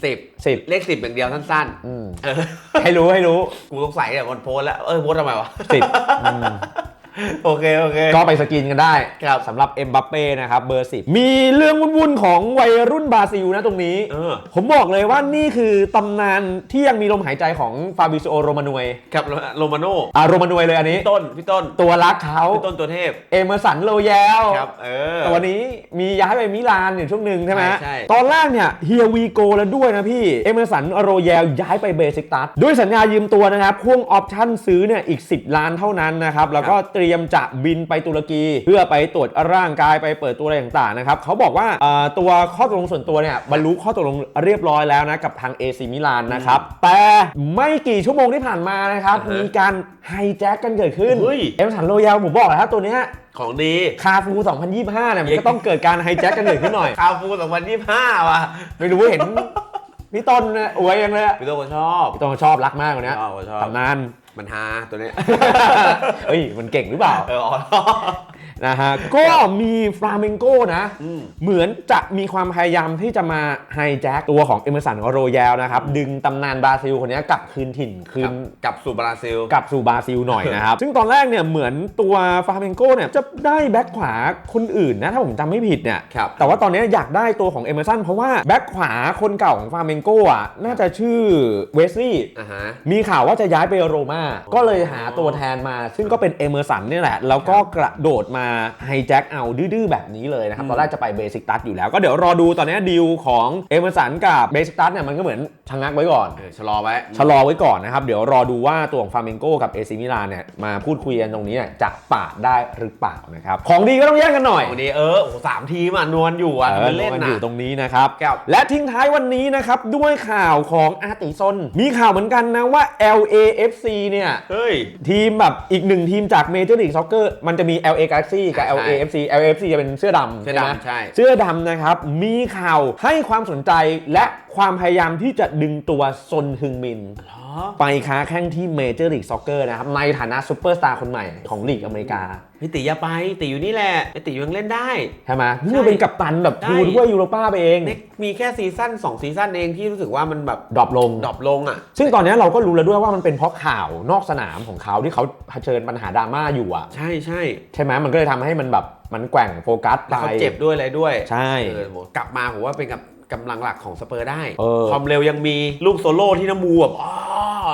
สิบสิบเลขสิบอย่างเดียวสั้นอืมๆเออให้รู้ให้รู้ กูสงสัยเนี่ยคนโพสต์แล้ว เออโพสต์ทำไมวะ สิบ โอเค โอเค ก็ไปสกินกันได้ครับสำหรับเอ็มบัปเป้นะครับเบอร์10มีเรื่องวุ่นๆของวัยรุ่นบราซิลนะตรงนี้ เออ ผมบอกเลยว่านี่คือตำนานที่ยังมีลมหายใจของฟาบิซิโอโรมานวยกับโรมาโน่อ่าโรมานวยเลยอันนี้ พี่ต้น พี่ต้น ตัวรักเขาพี่ต้นตัวเทพ เอเมอร์สันโลแยลครับ เออตัวนี้มีย้ายไปมิลานอยู่ช่วงหนึ่งใช่ไหมใช่ใช่ตอนแรกเนี่ยเฮียวีโกแล้วด้วยนะพี่ เอเมอร์สันโรแยลย้ายไปเบสิกตัสด้วยสัญญายืมตัวนะครับพ่วงออปชั่นซื้อเนี่ยอีก 10 ล้านเท่านั้นนะครับแล้วก็เตรียมจะบินไปตุรกี เพื่อไปตรวจร่างกายไปเปิดตัวอะไรต่างๆนะครับเขาบอกว่าเอ่อตัวข้อตกลงส่วนตัวเนี่ยบรรลุข้อตกลงเรียบร้อยแล้วนะกับทาง AC มิลานนะครับแต่ไม่กี่ชั่วโมงที่ผ่านมานะครับอ่าฮะมีการไฮแจ็คกันเกิดขึ้นเฮ้ยเอเมอร์สันโรแยลผมบอกแล้วครับตัวเนี้ยของดี คาฟู 2025เนี่ยมันก็ต้องเกิดการไฮแจ็คกันเกิดขึ้นหน่อย คาฟู 2025 ว่ะ ไม่รู้เห็น พี่ต้นเนี่ยอวยยังเลยอะพี่ต้นก็ชอบ พี่ต้นชอบรักมากกว่านี้ชอบชอบตำนาน มันฮาตัวเนี้ย เฮ้ย มันเก่งหรือเปล่า เอออ๋อ นะฮะก็มีฟลาเมงโก้นะอืมเหมือนจะมีความพยายามที่จะมาไฮแจ็คตัวของเอเมอร์สันโรแยลนะครับ ดึงตำนานบราซิลคนนี้กลับคืนถิ่นคืกลันบกลับสู่บราซิล กลับสู่บราซิลหน่อยนะครับ ซึ่งตอนแรกเนี่ยเหมือนตัวฟาเมงโก้เนี่ยจะได้แบ็คขวาคนอื่นนะ ถ้าผมจำไม่ผิดเนี่ยครับแต่ว่าตอนนี้อยากได้ตัวของเอเมอร์สันเพราะว่าแบ็คขวาคนเก่าของฟาเมงโก้อะน่าจะชื่อเวสลี่อ่าฮะมีข่าวว่าจะย้ายไปโรม่าก็เลยหาตัวแทนมา ซึ่งก็เป็นเอเมอร์สันนี่แหละแล้วก็กระโดดมาไฮแจ็คเอาดื้อๆแบบนี้เลยนะครับอืมตอนแรกจะไปเบสิกตัสอยู่แล้ว ก็เดี๋ยวรอดูตอนนี้ดีลของเอเมอร์สันกับเบสิกตัสเนี่ยมันก็เหมือนชะงักไว้ก่อนเออชะลอไว้ชะลอไว้ก่อนนะครับ เดี๋ยวรอดูว่าตัวของฟาเมงโกกับเอซิมิลานเนี่ยมาพูดคุยกันตรงนี้เนี่ยจะปาดได้หรือเปล่านะครับของดีก็ต้องแย่งกันหน่อย วันนี้เออโอ้โหสามทีมอะนวลอยู่อะเออเล่นมันนะอยู่ตรงนี้นะครับครับและทิ้งท้ายวันนี้นะครับด้วยข่าวของอาร์ติซนมีข่าวเหมือนกันนะว่า LAFC เนี่ยเฮ้ยทีมแบบอีกหนึ่งทีมจากเมเจอร์ลีกซ็อกเกอร์มันจะมี LA Galaxy กับใช่ LAFC LAFC จะเป็นเสื้อดำเสื้อใช่ไหมดำใช่เสื้อดำนะครับ มีข่าวให้ความสนใจและความพยายามที่จะดึงตัวซนฮึงมินเหรอ ไปค้าแข่งที่เมเจอร์ลีกซ็อกเกอร์นะครับ ในฐานะซูเปอร์สตาร์คนใหม่ของลีกอเมริกาพี่ติอย่าไปติอยู่นี่แหละไอติยังเล่นได้ ใช่ไหมนี่เป็นกัปตันแบบได้ทูถ้วยยูโรป้าไปเองเน็กมีแค่ซีซั่น2ซีซั่นเองที่รู้สึกว่ามันแบบดรอปลงดรอปลงอะ ซึ่งตอนนี้เราก็รู้แล้วด้วยว่ามันเป็นเพราะข่าวนอกสนามของเขาที่เขาเผชิญปัญหาดราม่าอยู่อะ ใช่ใช่ใช่ไหมมันก็เลยทำให้มันแบบมันแกว่งโฟกัสไปแล้วเขาเจ็บด้วยอะไรด้วย ใช่เออโหกลับมาผมว่าเป็นกับกำลังหลักของสเปอร์ได้เออความเร็วยังมีลูกโซโล่ที่น้ำมูแบบ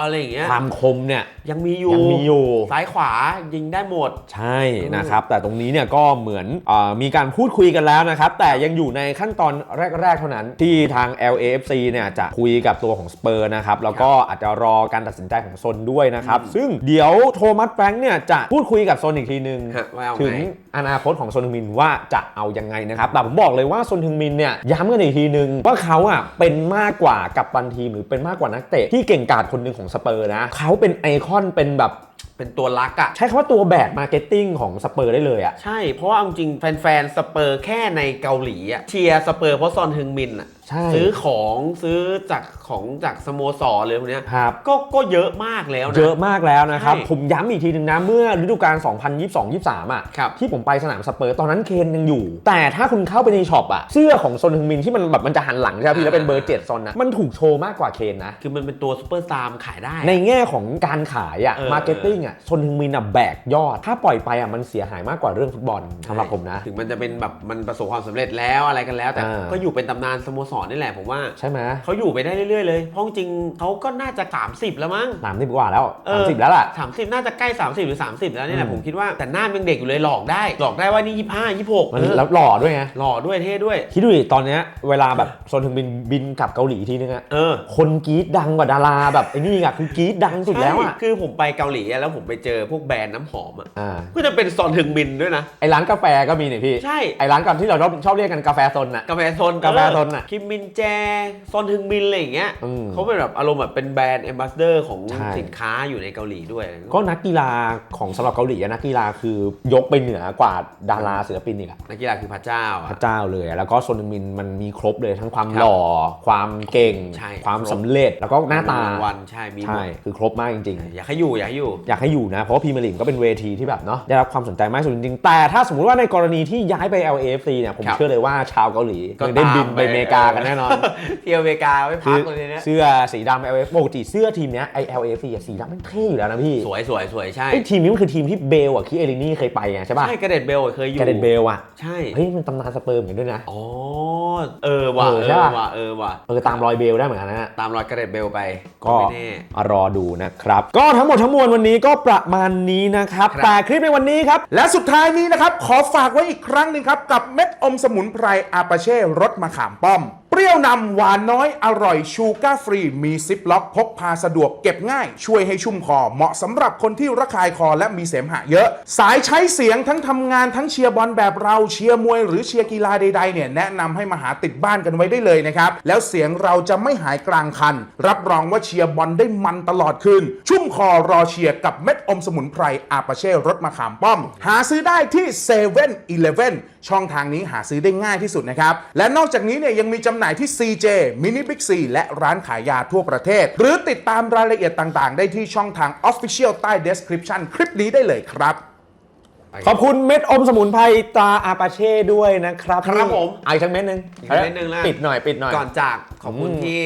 อ๋ออะไรอย่างเงี้ยความคมเนี่ยยังมีอยู่ยังมีอยู่ซ้ายขวายิงได้หมดใช่นะครับแต่ตรงนี้เนี่ยก็เหมือนอามีการพูดคุยกันแล้วนะครับ แต่ยังอยู่ในขั้นตอนแรก ๆ เท่านั้นที่ทาง LAFC เนี่ยจะคุยกับตัวของสเปอร์นะครับแล้วก็อาจจะรอการตัดสินใจของซนด้วยนะครับ ซึ่งเดี๋ยวโทมัสแฟรงค์เนี่ยจะพูดคุยกับซนอีกทีนึงฮะว่าเอาไงถึงอนาคตของซนฮึงมินว่าจะเอายังไงนะครับ แต่ผมบอกเลยว่าซนฮึงมินเนี่ยย้ำกันอีกทีนึงว่าเขาอะเป็นมากกว่ากับตันทีมหรือเป็นมากกว่านักเตะที่เก่งกาจคนหนึ่งของสเปอร์นะเขาเป็นไอคอนเป็นแบบเป็นตัวรักอะใช้คำว่าตัวแบกมาร์เก็ตติ้งของสเปอร์ได้เลยอะใช่เพราะว่าเอาจริงแฟนๆสเปอร์แค่ในเกาหลีอะเชียร์สเปอร์เพราะซอนฮึงมินอะใช่ซื้อของซื้อจากของจากสโมสรเลยพวกเนี้ยครับก็ก็เยอะมากแล้วนะ เยอะมากแล้วนะครับ ใช่ผมย้ำอีกทีหนึ่งนะ เมื่อฤดูกาล 2022-23 อะ ครับ ที่ผมไปสนามสเปอร์ตอนนั้นเคนยังอยู่ แต่ถ้าคุณเข้าไปในช็อปอะ เสื้อของซนฮึงมินที่มันแบบมันจะหันหลังใช่ไหมพี่แล้วเป็นเบอร์เจ็ดซอนนะมันถูกโชว์มากกว่าเคนนะ คือมันเป็นตัวซูเปอร์สตาร์มขายได้ ในแง่ของการขายอะเออ มาร์เก็ตติ้งอะซนฮึงมินอะแบกยอด ถ้าปล่อยไปอะมันเสียหายมากกว่าเรื่องฟุตบอลสำหรับผมนะ ถึงมันจะเป็นแบบมันประสบความสำเร็จแล้วอะไรกันแล้ว แต่อ่า ก็อยู่เป็นตำนานสโมสรนี่แหละผมว่าใช่ไหมเขาอยู่ไปได้เรื่อยๆเลยเพราะจริงๆเขาก็น่าจะ 30 แล้วมั้งสามสิบกว่าแล้วเอสามอสิบแล้วล่ะ30น่าจะใกล้ 30 หรือ 30 แล้วนี่แหละอืมผมคิดว่าแต่หน้ามันยังเด็กอยู่เลยหลอกได้ หลอกได้ว่านี่25 26มันเออแล้วหล่อด้วยไงหล่อด้วยเท่ด้วยคิดดูดิตอนเนี้ยเวลาแบบซนฮึงมินบินกลับเกาหลีทีนึงอะเออคนกรี๊ดดังกว่าดาราแบบไอ้นี่อะคือกรี๊ดดังสุดแล้วอะใช่คือผมไปเกาหลีอะแล้วผมไปเจอพวกแบรนด์น้ำหอมอะอ่าก็จะเป็นซอนถึงมินด้วยนะไอ้ร้านกาแฟก็มีเนี่ยพี่ใช่ไอ้ร้านก่อนที่เราชอบชอบเรียกกันกาแฟซนอะกาแฟโซนกาแฟโซนน่ะคิมมินแจ ซอนถึงมินอะไรอย่างเงี้ยอืมเขาเป็นแบบอารมณ์แบบเป็นแบรนด์แอมบาสเดอร์ของใช่สินค้าอยู่ในเกาหลีด้วย ก็นักกีฬาของสำหรับเกาหลีอะนักกีฬาคือยกไปเหนือกว่าดาราศิลปินอีกอะนักกีฬาคือพระเจ้าพอะระเจ้าเลยอะแล้วก็โซนมินมันมีครบเลยทั้งความครับหล่อความเก่งใช่ความครบสำเร็จแล้วก็หน้าตารางวันใช่มีหมใช่ดคือครบมากจริงๆอยากให้อยู่อยากให้อยู่อยากให้อยู่นะเพราะว่าพรีเมียร์ลีกก็เป็นเวทีที่แบบเนาะได้รับความสนใจมากสุดจริงๆแต่ถ้าสมมุติว่าในกรณีที่ย้ายไป LAFC เนี่ยผมครับเชื่อเลยว่าชาวเกาหลีก็ได้บินตามไปไปอเมริกากันแน่นอนเที่ยวอเมริกาไม่พัคืกอเลยเนี่ยเสื้อสีดำ LAFC ปกติเสื้อทีมเนี้ยไอ LAFC อะสีดำมันเท่อยู่แล้วนะพี่ สวยสวยสวยใช่ไอทีมนี้มันคือทีมที่เบลอะคิเอลินี่เคยไปไงใช่ป่ะใช่กระเด็ดเบลเคยอยู่แกเดนเบลอะใช่เฮ้ยมันตำนานสเปิร์มเหมือนกันด้วยนะอ๋อเออว่ะเอเออใช่อปะว่ะเออว่ะเออตามรอยเบลได้เหมือนกันนะตามรอยกระเด็ดเบลไปก็ไม่แน่รอดูนะครับ ก็ทั้งหมดทั้งมวลวันนี้ก็ประมาณนี้นะครับครับแต่คลิปในวันนี้ครับและสุดท้ายนี้นะครับขอฝากไว้อีกครั้งหนึ่งครับกับเม็ดอมสมุนไพรอาปาเช่รสมะขามป้อม เปรี้ยวนำหวานน้อยอร่อยชูการ์ฟรี มีซิปล็อกพกพาสะดวกเก็บง่าย ช่วยให้ชุ่มคอ เหมาะสำหรับคนที่ระคายคอและมีเสมหะเยอะ สายใช้เสียงทั้งทำงานทั้งเชียร์บอลแบบเราเชียร์มวยหรือเชียร์กีฬาใดๆเนี่ยแนะนำให้มาหาติดบ้านกันไว้ได้เลยนะครับ แล้วเสียงเราจะไม่หายกลางคัน รับรองว่าเชียร์บอลได้มันตลอดคืน ชุ่มคอรอเชียร์กับเม็ดอมสมุนไพรอาปาเช่รสมะขามป้อม หาซื้อได้ที่7 e เ e ่ e อ ช่องทางนี้หาซื้อได้ง่ายที่สุดนะครับ และนอกจากนี้เนี่ยยังมีจำหน่ายที่ CJ Mini Big C และร้านขายยาทั่วประเทศ หรือติดตามรายละเอียดต่างๆ ได้ที่ช่องทาง Official ใต้ description คลิปนี้ได้เลยครับขอบคุณเม็ดอมสมุนไพรตราอาปาเช่ด้วยนะครับครับผม เอาอีกสักเม็ดหนึงอีกสักเม็ดหนึ่งแล้ว ปิดหน่อยปิดหน่อย ก่อนจากขอบคุณอืมที่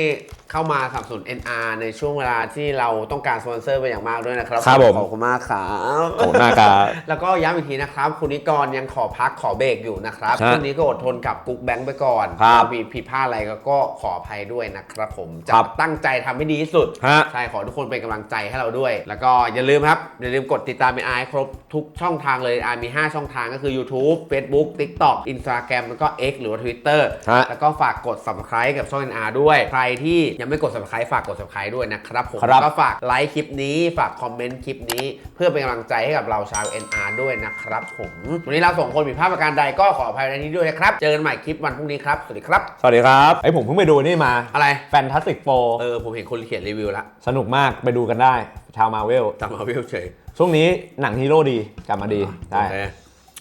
เข้ามาสนับสนุน NR ในช่วงเวลาที่เราต้องการสปอนเซอร์เป็นอย่างมากด้วยนะครับครับผมขอบคุณมากครับขอบคุณมากครับแล้วก็ย้ำอีกทีนะครับ คุณนิกรยังขอพักขอเบรกอยู่นะครับฮะช่วงนี้ก็อดทนกับกุ๊กแบงค์ไปก่อนครับมีผิดพลาดอะไรก็ก็ขออภัยด้วยนะครับผมจะครับตั้งใจทำให้ดีที่สุดฮะใช่ขอทุกคนเป็นกำลังใจให้เราด้วย แล้วก็อย่าลืมครับอย่าลืมกดติดตามเป็นไอครบทุกช่องทางเลยไอมี 5 ช่องทางก็คือ YouTube Facebook TikTok Instagram แล้วก็ X หรือว่า Twitter ฮะแล้วก็ฝากกด subscribe กับช่อง NR ด้วย ใครที่ยังไม่กด subscribe ฝากกด subscribe ด้วยนะครับผมครับแล้วก็ฝากไลค์คลิปนี้ฝากคอมเมนต์คลิปนี้ เพื่อเป็นกำลังใจให้กับเราชาว NR ด้วยนะครับผมวันนี้เราสองคนผิดพลาดประการใดก็ขออภัยในที่นี้ด้วยนะครับเจอกันใหม่คลิปวันพรุ่งนี้ครับสวัสดีครับ สวัสดีครับไอยผมเพิ่งไปดูนี่มาอะไรแฟนตาสติกโฟเออผมเห็นคนเขียนรีวิวแล้วสนุกมากไปดูกันได้ ชาวมาเวล ตามมาวิวเฉยช่วงนี้หนังฮีโร่ดีกลับมาดีได้โอเค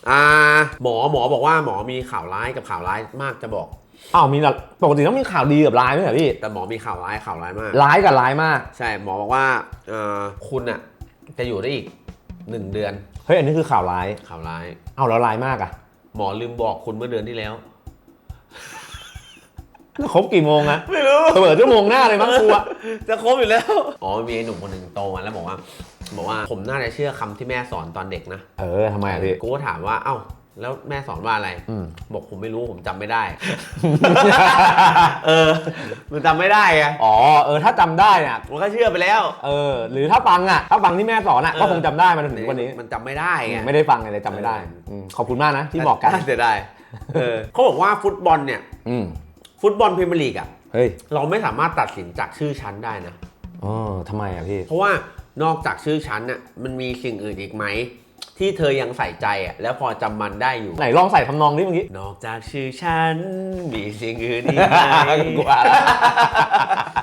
อ่าหมอหมอบอกว่าหมอมีข่าวร้ายกับข่าวร้ายมากจะบอก อ้าวมีหลักปกติต้องมีข่าวดีกับร้ายไหมเหรอพี่แต่หมอมีข่าวร้ายข่าวร้ายมาก ร้ายกับร้ายมากใช่หมอบอกว่าเอ่อคุณอะจะอยู่ได้อีกหนึ่งเดือนเฮ้ยอันนี้คือข่าวร้ายข่าวร้ายเอาแล้วร้ายมากอะหมอลืมบอกคุณเมื่อเดือนที่แล้ว แล้วครบกี่โมงอะไม่รู้ เปิดชั่วโมงหน้าเลยมั้งครูอะจะครบอยู่แล้ว อ๋อมีไอ้หนุ่มคนหนึ่งโตมาแล้วบอกว่า บอกว่าผมน่าจะเชื่อคำที่แม่สอนตอนเด็กนะ เออทำไมอะพี่ กูก็ถามว่า เอ้า แล้วแม่สอนว่าอะไรอืมบอกผมไม่รู้ผมจำไม่ได้ เออ มันจำไม่ได้ไงอ๋อเออถ้าจำได้เนี่ยมันก็เชื่อไปแล้ว เออ หรือถ้าฟังอะถ้าฟังที่แม่สอนอะเออก็คงจำได้มาจนถึงวันนี้มันจำไม่ได้ไงไม่ได้ฟังเลยจำไม่ได้เอออืมขอบคุณมากนะที่บอกกันเสียดายเออเขาบอกว่าฟุตบอลเนี่ยอืมฟุตบอลพรีเมียร์ลีกอะเฮ้ยเราไม่สามารถตัดสินจากชื่อชั้นได้นะอ๋อทำไมอะพี่เพราะว่านอกจากชื่อชั้นน่ะมันมีสิ่งอื่นอีกไหม ที่เธอยังใส่ใจอะแล้วพอจำมันได้อยู่ ไหนลองใส่ทำนองนี้เมื่อกี้ นอกจากชื่อฉัน มีสิ่งอื่นอีกไหม กว่าละ